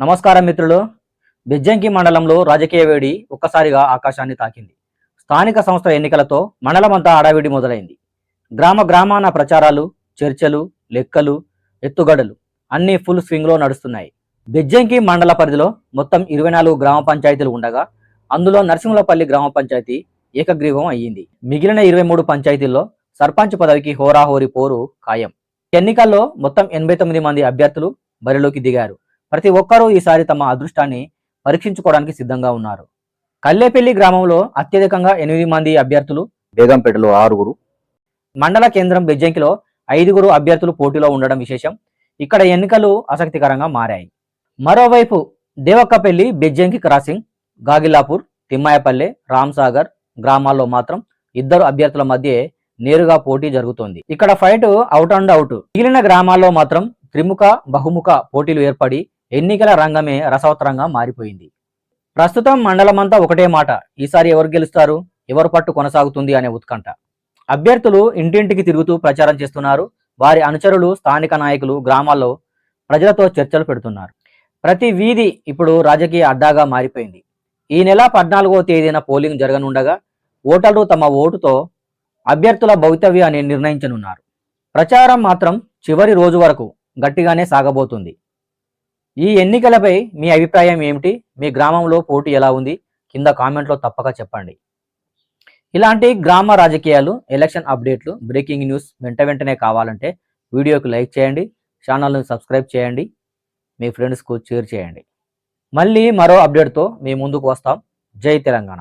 నమస్కారం మిత్రులు. బెజ్జంకి మండలంలో రాజకీయ వేడి ఒక్కసారిగా ఆకాశాన్ని తాకింది. స్థానిక సంస్థల ఎన్నికలతో మండలమంతా అడావిడి మొదలైంది. గ్రామ గ్రామాన ప్రచారాలు చర్చలు లెక్కలు ఎత్తుగడలు అన్నీ ఫుల్ స్వింగ్లో నడుస్తున్నాయి. బెజ్జంకి మండల పరిధిలో మొత్తం ఇరవై నాలుగు గ్రామ పంచాయతీలు ఉండగా అందులో నరసింహులపల్లి గ్రామ పంచాయతీ ఏకగ్రీవం అయ్యింది. మిగిలిన ఇరవై మూడు పంచాయతీల్లో సర్పంచ్ పదవికి హోరాహోరీ పోరు ఖాయం. ఎన్నికల్లో మొత్తం ఎనభై తొమ్మిది మంది అభ్యర్థులు బరిలోకి దిగారు. ప్రతి ఒక్కరూ ఈసారి తమ అదృష్టాన్ని పరీక్షించుకోవడానికి సిద్ధంగా ఉన్నారు. కల్లేపల్లి గ్రామంలో అత్యధికంగా ఎనిమిది మంది అభ్యర్థులు బేగంపేటలో ఆరుగురు. మండల కేంద్రం బెజ్జంకిలో ఐదుగురు అభ్యర్థులు పోటీలో ఉండడం విశేషం. ఇక్కడ ఎన్నికలు ఆసక్తికరంగా మారాయి. మరోవైపు దేవక్కపల్లి బెజ్జంకి క్రాసింగ్ గాగిలాపూర్ తిమ్మాయపల్లె రామ్సాగర్ గ్రామాల్లో మాత్రం ఇద్దరు అభ్యర్థుల మధ్య నేరుగా పోటీ జరుగుతోంది. ఇక్కడ ఫైట్ అవుట్ అండ్ అవుట్. మిగిలిన గ్రామాల్లో మాత్రం త్రిముఖ బహుముఖ పోటీలు ఏర్పడి ఎన్నికల రంగమే రసవత్తరంగా మారిపోయింది. ప్రస్తుతం మండలమంతా ఒకటే మాట ఈసారి ఎవరు గెలుస్తారు ఎవరు పట్టు కొనసాగుతుంది అనే ఉత్కంఠ. అభ్యర్థులు ఇంటింటికి తిరుగుతూ ప్రచారం చేస్తున్నారు. వారి అనుచరులు స్థానిక నాయకులు గ్రామాల్లో ప్రజలతో చర్చలు పెడుతున్నారు. ప్రతి వీధి ఇప్పుడు రాజకీయ అడ్డాగా మారిపోయింది. ఈ నెల పద్నాలుగో తేదీన పోలింగ్ జరగనుండగా ఓటర్లు తమ ఓటుతో అభ్యర్థుల భవితవ్యాన్ని నిర్ణయించనున్నారు. ప్రచారం మాత్రం చివరి రోజు వరకు గట్టిగానే సాగబోతుంది. ఈ ఎన్నికలపై మీ అభిప్రాయం ఏమిటి? మీ గ్రామంలో పోటీ ఎలా ఉంది? కింద కామెంట్లో తప్పక చెప్పండి. ఇలాంటి గ్రామ రాజకీయాలు ఎలక్షన్ అప్డేట్లు బ్రేకింగ్ న్యూస్ వెంట వెంటనే కావాలంటే వీడియోకి లైక్ చేయండి ఛానల్ని సబ్స్క్రైబ్ చేయండి మీ ఫ్రెండ్స్కు షేర్ చేయండి. మళ్ళీ మరో అప్డేట్తో మీ ముందుకు వస్తాం. జై తెలంగాణ.